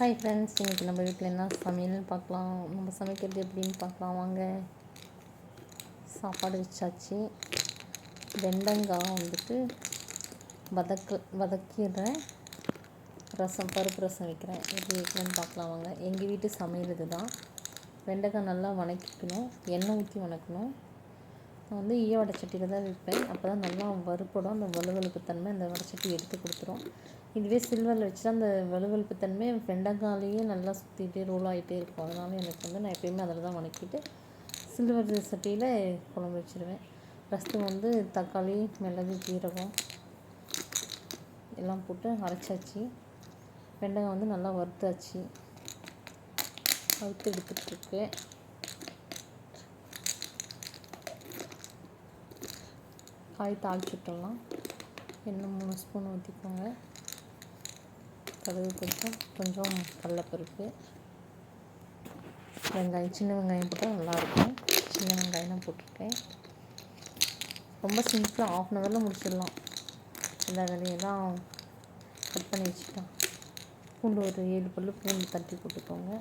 Hi friends இன்றைக்கி நம்ம வீட்டில் என்ன சமையல்னு பார்க்கலாம் நம்ம சமைக்கிறது எப்படின்னு பார்க்கலாம் வாங்க. சாப்பாடு வச்சாச்சு. வெண்டங்காய் வந்துட்டு வதக்க வதக்கிடுறேன் ரசம் பருப்பு ரசம் வைக்கிறேன். எப்படி வைக்கிறேன்னு பார்க்கலாம் வாங்க. எங்கள் வீட்டு சமையல் இது தான் வெண்டைக்காய் நல்லா வணக்கிக்கணும். எண்ணெய் ஊற்றி வணக்கணும். நான் வந்து ஈய வடைச்சட்டியில் தான் வைப்பேன் அப்போ தான் நல்லா வறுப்படும். அந்த வலுவலுப்பு தன்மை அந்த வடைச்சட்டி எடுத்து கொடுத்துரும். இதுவே சில்வரில் வச்சுட்டா அந்த வலுவலுப்பு தன்மை வெண்டைக்காலையே நல்லா சுற்றிட்டே ரோல் ஆகிட்டே இருக்கும். அதனால எனக்கு வந்து நான் எப்பயுமே அதில் தான் வணக்கிட்டு சில்வர் சட்டியில் குழம்பு வச்சுருவேன். ஃபஸ்ட்டு வந்து தக்காளி மிளகு ஜீரகம் எல்லாம் போட்டு அரைச்சாச்சு. வெண்டைக்காய் வந்து நல்லா வறுத்தாச்சு. வறுத்து எடுத்துகிட்ருக்கு காய் தாளிச்சு விட்டுடலாம் எண்ணெய் மூணு ஸ்பூன் ஊற்றிக்கோங்க கடுகு கொஞ்சம் கொஞ்சம் கடலப்பருப்பு. வெங்காயம் சின்ன வெங்காயம் போட்டால் நல்லாயிருக்கும். சின்ன வெங்காயம் தான் போட்டிருக்கேன். ரொம்ப சிம்பிளாக ஆஃப் அன் ஹவரில் முடிச்சிடலாம். எல்லா வேலையெல்லாம் கட் பண்ணி வச்சுக்கலாம். பூண்டு ஒரு ஏழு பல்லு பூண்டு தட்டி போட்டுக்கோங்க.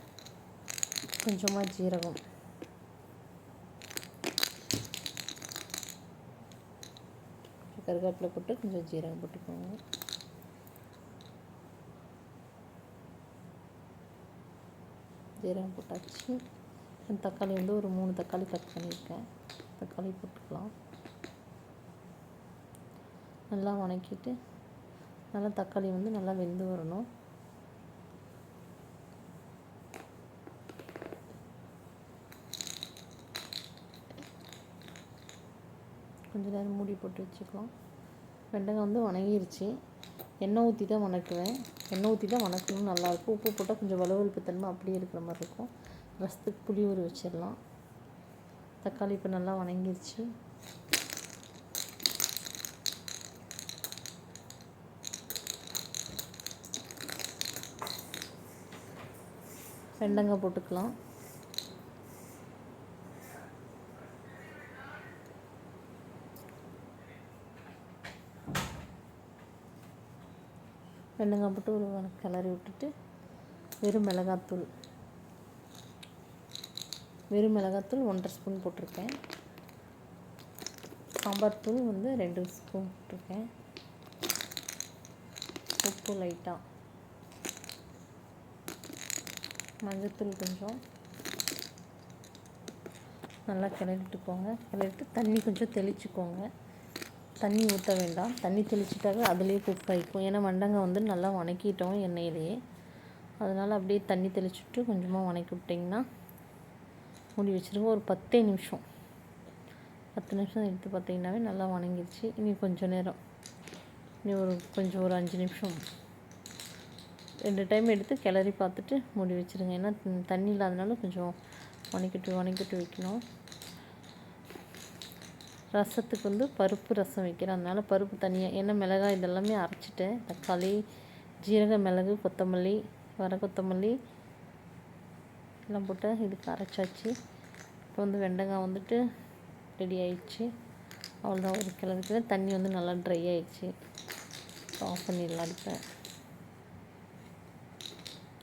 கொஞ்சமாக ஜீரகம். கருவேப்பிலை போட்டு கொஞ்சம் ஜீரகம் போட்டுக்கோங்க. ஜீரகம் போட்டாச்சு. தக்காளி வந்து ஒரு மூணு தக்காளி கட் பண்ணியிருக்கேன். தக்காளி போட்டுக்கலாம். நல்லா வணக்கிட்டு நல்லா தக்காளி வந்து நல்லா வெந்து வரணும். கொஞ்ச நேரம் மூடி போட்டு வச்சுக்கலாம் வெண்டைக்காய் வந்து வணங்கிருச்சு. எண்ணெய் ஊற்றி தான் வணக்குவேன். எண்ணெய் ஊற்றி தான் வணக்கணும் நல்லாயிருக்கும். உப்பு போட்டால் கொஞ்சம் வலுவலுப்பு தன்மை அப்படியே இருக்கிற மாதிரி இருக்கும். ரசத்துக்கு புளி ஊற வச்சிடலாம். தக்காளி இப்போ நல்லா வணங்கிருச்சு. வெண்டங்காய் போட்டுக்கலாம். வெண்டங்காய் போட்டு ஒரு கிளறி விட்டுட்டு வெறும் மிளகாத்தூள். வெறும் மிளகாத்தூள் ஒன்றரை ஸ்பூன் போட்டிருக்கேன். சாம்பார் தூள் வந்து ரெண்டு ஸ்பூன் போட்டிருக்கேன். உப்பு லைட்டாக மஞ்சத்தூள் கொஞ்சம். நல்லா கிளறிட்டுக்கோங்க கிளறிட்டு தண்ணி கொஞ்சம் தெளிச்சுக்கோங்க. தண்ணி ஊற்ற வேண்டாம். தண்ணி தெளிச்சிட்டாவே அதுலேயே குக் ஆகிக்கும் ஏன்னா மண்டங்காய் வந்து நல்லா வணக்கிட்டோம் எண்ணெயிலேயே. அதனால் அப்படியே தண்ணி தெளிச்சுட்டு கொஞ்சமாக வணக்கி விட்டிங்கன்னா மூடி வச்சுருங்க. ஒரு பத்தே நிமிஷம். பத்து நிமிஷம் எடுத்து பார்த்திங்கனாவே நல்லா வணங்கிடுச்சு இனி கொஞ்சம் நேரம். இனி ஒரு கொஞ்சம் ஒரு அஞ்சு நிமிஷம். ரெண்டு டைம் எடுத்து கிளறி பார்த்துட்டு மூடி வச்சுருங்க. ஏன்னா தண்ணி இல்லாதனால கொஞ்சம் வணக்கிட்டு வணக்கிட்டு வைக்கணும். ரசத்துக்கு வந்து பருப்பு ரசம் வைக்கிறேன். அதனால் பருப்பு தனியாக ஏன்னா மிளகாய் இதெல்லாமே அரைச்சிட்டேன். தக்காளி ஜீரக மிளகு கொத்தமல்லி வர கொத்தமல்லி எல்லாம் போட்டு இதுக்கு அரைச்சாச்சு. இப்போ வந்து வெண்டைக்காய் வந்துட்டு ரெடி ஆயிடுச்சு. அவ்வளோதான் ஒரு கிளறுக்கு தண்ணி வந்து நல்லா ட்ரை ஆயிடுச்சு. ஆஃப் பண்ணிடலாம் அடுப்பேன்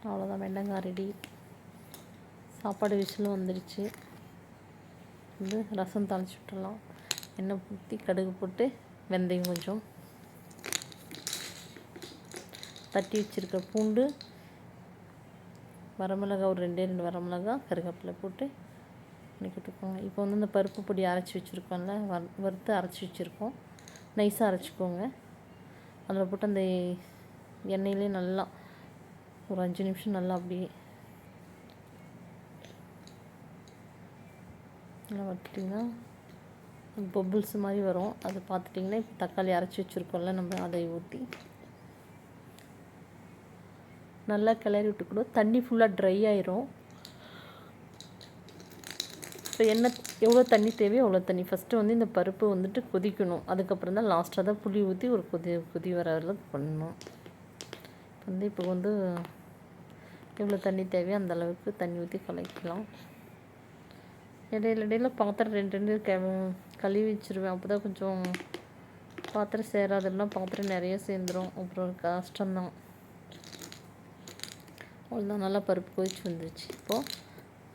அவ்வளோதான் வெண்டைக்காய் ரெடி சாப்பாடு விசிலும் வந்துடுச்சு. வந்து ரசம் தாளிச்சு விட்டுடலாம். எண்ணெய் ஊற்றி கடுகு போட்டு வெந்தயம் கொஞ்சம். தட்டி வச்சுருக்க பூண்டு வரமிளகா ஒரு ரெண்டே ரெண்டு வரமிளகா கருவேப்பிலை போட்டு பண்ணிக்கிட்டுருக்கோங்க இப்போ வந்து இந்த பருப்பு பொடி அரைச்சி வச்சுருக்கோம்ல வறு வறுத்து அரைச்சி வச்சுருக்கோம். நைஸாக அரைச்சிக்கோங்க. அதில் போட்டு அந்த எண்ணெயிலே நல்லா ஒரு அஞ்சு நிமிஷம் நல்லா அப்படியே நல்லா வறுத்துட்டிங்கன்னா பபுள்ஸ் மாதிரி வரும். அதை பார்த்துட்டிங்கன்னா இப்போ தக்காளி அரைச்சி வச்சுருக்கோம்ல நம்ம அதை ஊற்றி நல்லா கிளறி விட்டுக்கணும் தண்ணி ஃபுல்லாக ட்ரை ஆயிரும். இப்போ என்ன எவ்வளோ தண்ணி தேவையோ அவ்வளோ தண்ணி. ஃபஸ்ட்டு வந்து இந்த பருப்பு வந்துட்டு கொதிக்கணும். அதுக்கப்புறம் தான் லாஸ்ட்டாக தான் புளி ஊற்றி ஒரு கொதி கொதி வர அளவுக்கு பண்ணணும். வந்து இப்போ வந்து எவ்வளோ தண்ணி தேவையோ அந்த அளவுக்கு தண்ணி ஊற்றி கலக்கலாம் இடையில இடையில பாத்திரம் ரெண்டு ரெண்டு கே கழுவி வச்சுருவேன். அப்போ தான் கொஞ்சம் பாத்திரம் சேராதுன்னா பாத்திரம் நிறைய சேர்ந்துடும் அப்புறம் கஷ்டம்தான். அவ்வளோதான் நல்லா பருப்பு கொதிச்சு வந்துச்சு இப்போது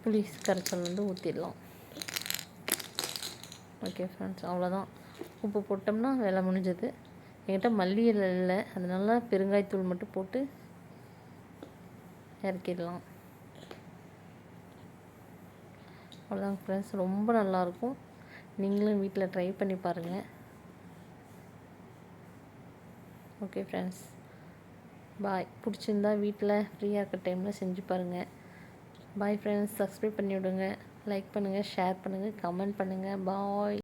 புளி கரைச்சல் வந்து ஊற்றிடலாம் ஓகே ஃப்ரெண்ட்ஸ் அவ்வளோதான் உப்பு போட்டோம்னா வேலை முடிஞ்சது. என்கிட்ட மல்லி இலை இல்லை. அதனால பெருங்காயத்தூள் மட்டும் போட்டு இறக்கிடலாம். அவ்வளோதான் ஃப்ரெண்ட்ஸ் ரொம்ப நல்லாயிருக்கும் நீங்களும் வீட்டில் ட்ரை பண்ணி பாருங்கள் ஓகே ஃப்ரெண்ட்ஸ் பாய் பிடிச்சிருந்தா வீட்டில் ஃப்ரீயாக இருக்க டைமில் செஞ்சு பாருங்கள் பாய் ஃப்ரெண்ட்ஸ் சப்ஸ்கிரைப் பண்ணி விடுங்க. லைக் பண்ணுங்கள் ஷேர் பண்ணுங்கள் கமெண்ட் பண்ணுங்கள் பாய்